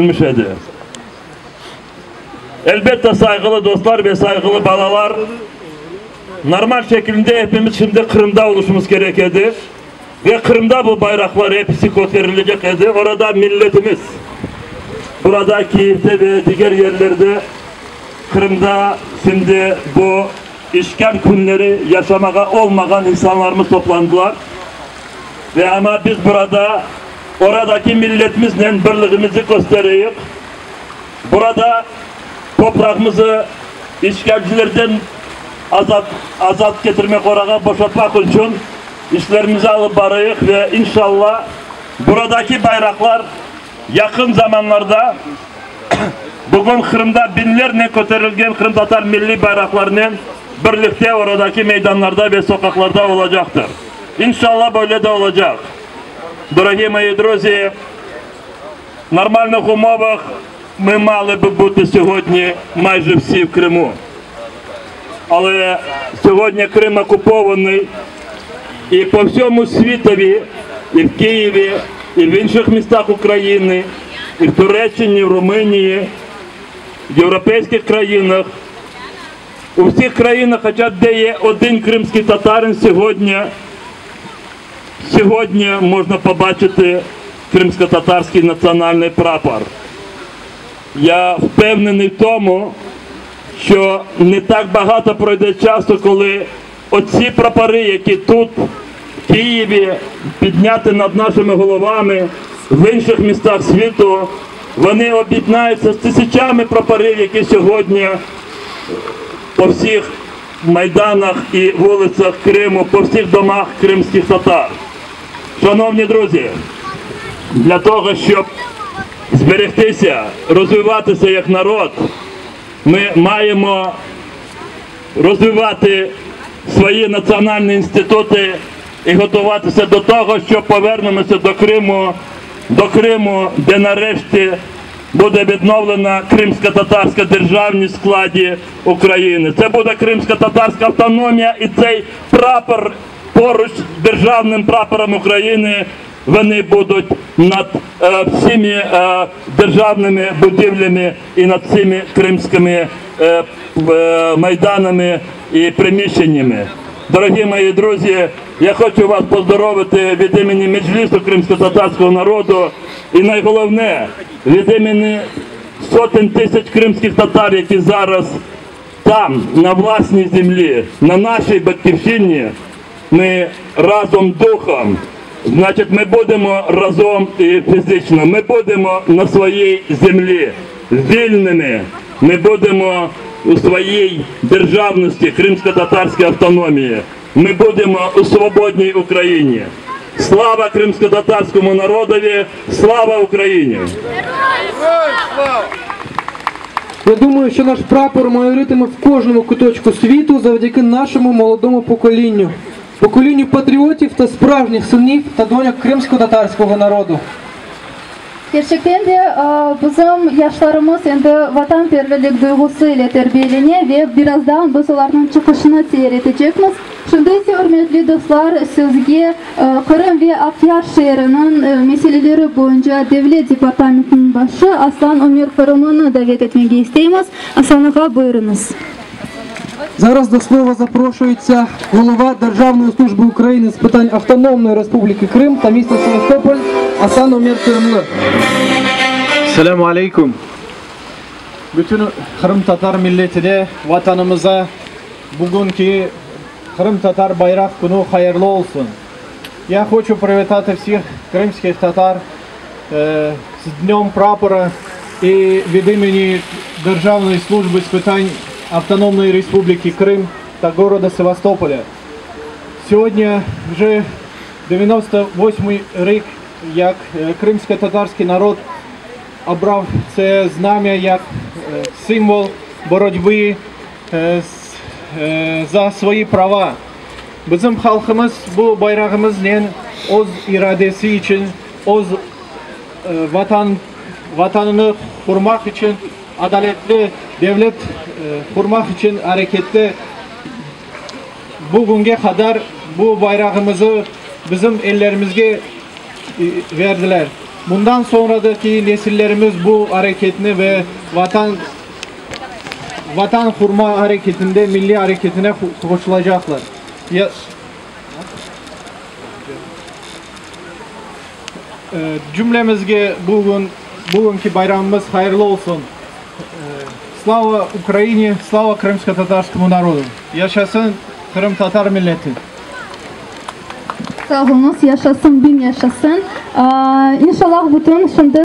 İdi. Elbette saygılı dostlar ve saygılı balalar normal şekilde hepimiz şimdi Kırım'da oluşumuz gerekirdi. Ve Kırım'da bu bayraklar hepsi gösterilecek idi. Orada milletimiz burada Kiev'de ve diğer yerlerde Kırım'da şimdi bu işgal günleri yaşamaya olmayan insanlarımız toplandılar. Ve ama biz burada oradaki milletimizle birliğimizi gösteriyoruz. Burada toprağımızı işgalcilerden azat, azat getirmek oraya boşaltmak için işlerimizi alıp barıyık ve inşallah buradaki bayraklar yakın zamanlarda bugün Kırım'da binlerle götürülgen Kırım Tatar milli bayraklarının birlikte oradaki meydanlarda ve sokaklarda olacaktır. İnşallah böyle de olacak. Дорогі мої друзі, в нормальних умовах ми мали би бути сьогодні майже всі в Криму. Але сьогодні Крим окупований і по всьому світові, і в Києві, і в інших містах України, і в Туреччині, в Румунії, в європейських країнах. У всіх країнах, хоча де є один кримський татарин сьогодні, Сьогодні можна побачити кримсько-татарський національний прапор. Я впевнений в тому, що не так багато пройде часу, коли оці прапори, які тут, в Києві, підняті над нашими головами, в інших містах світу, вони об'єднаються з тисячами прапорів, які сьогодні по всіх майданах і вулицях Криму, по всіх домах кримських татар. Шановні друзі, для того, щоб зберегтися, розвиватися як народ, ми маємо розвивати свої національні інститути і готуватися до того, що повернемося до Криму, до Криму, де нарешті буде відновлена кримсько-татарська державність в складі України. Це буде кримсько-татарська автономія і цей прапор поруч з державним прапором України вони будуть над е, всіми е, державними будівлями і над всіми кримськими е, е, майданами і приміщеннями. Дорогі мої друзі, я хочу вас поздоровити від імені Меджлісу кримсько-татарського народу і найголовне від імені сотень тисяч кримських татар, які зараз там, на власній землі, на нашій батьківщині ми разом духом, значить ми будемо разом і фізично. Ми будемо на своїй землі вільними. Ми будемо у своїй державності кримсько-татарській автономії. Ми будемо у свободній Україні. Слава кримсько-татарському народові! Слава Україні! Я думаю, що наш прапор майоритиме в кожному куточку світу завдяки нашому молодому поколінню, поколінню патріотів та справжніх синів та доньок кримсько-татарського народу. Gerçekten de bizim yaşlarımız endi vatanperverlik duygusu ile terbiyeleniyor ve birazdan biz ularning chiqishini seyretecekmiz. Шындайсы өрметлі достар, сөзге Қырым э, ве Афьяр шиырының э, мәселелері бойынша Девле департаментінің башы Аслан Умер Қырымыны дәвет етмеге істейміз. Асланыға бұйырыңыз. Зараз до слова запрошується голова Державної служби України з питань Автономної Республіки Крим та міста Севастополь Асан Омір Кримли. Саламу алейкум. Бүтін Kırım татар milleti ватанымыза vatanımıza Kırım Tatar Bayrak Günü hayırlı olsun. Я хочу привітати всіх кримських татар е, з Днем прапора і від імені Державної служби з питань Автономної Республіки Крим та города Севастополя. Сьогодні вже 98-й рік, як е, кримсько-татарський народ обрав це знам'я як е, символ боротьби е, з- за свої права. Bizim halkımız bu bayrağımızla öz iradesi için, öz e, vatan vatanını kurmak için, adaletli devlet e, kurmak için harekette bugüne kadar bu bayrağımızı bizim ellerimizge e, verdiler. Bundan sonradaki nesillerimiz bu hareketini ve vatan vatan kurma hareketinde milli hareketine ko- koşulacaklar. Ya, Ee, cümlemizge bugün bugünkü bayramımız hayırlı olsun. Ee, Slava Ukraине, slava крымско-татарскому народу. Yaşasın Kırım Tatar milleti. Sağ olunuz, yaşasın, bin yaşasın. Aa, İnşallah bütün şimdi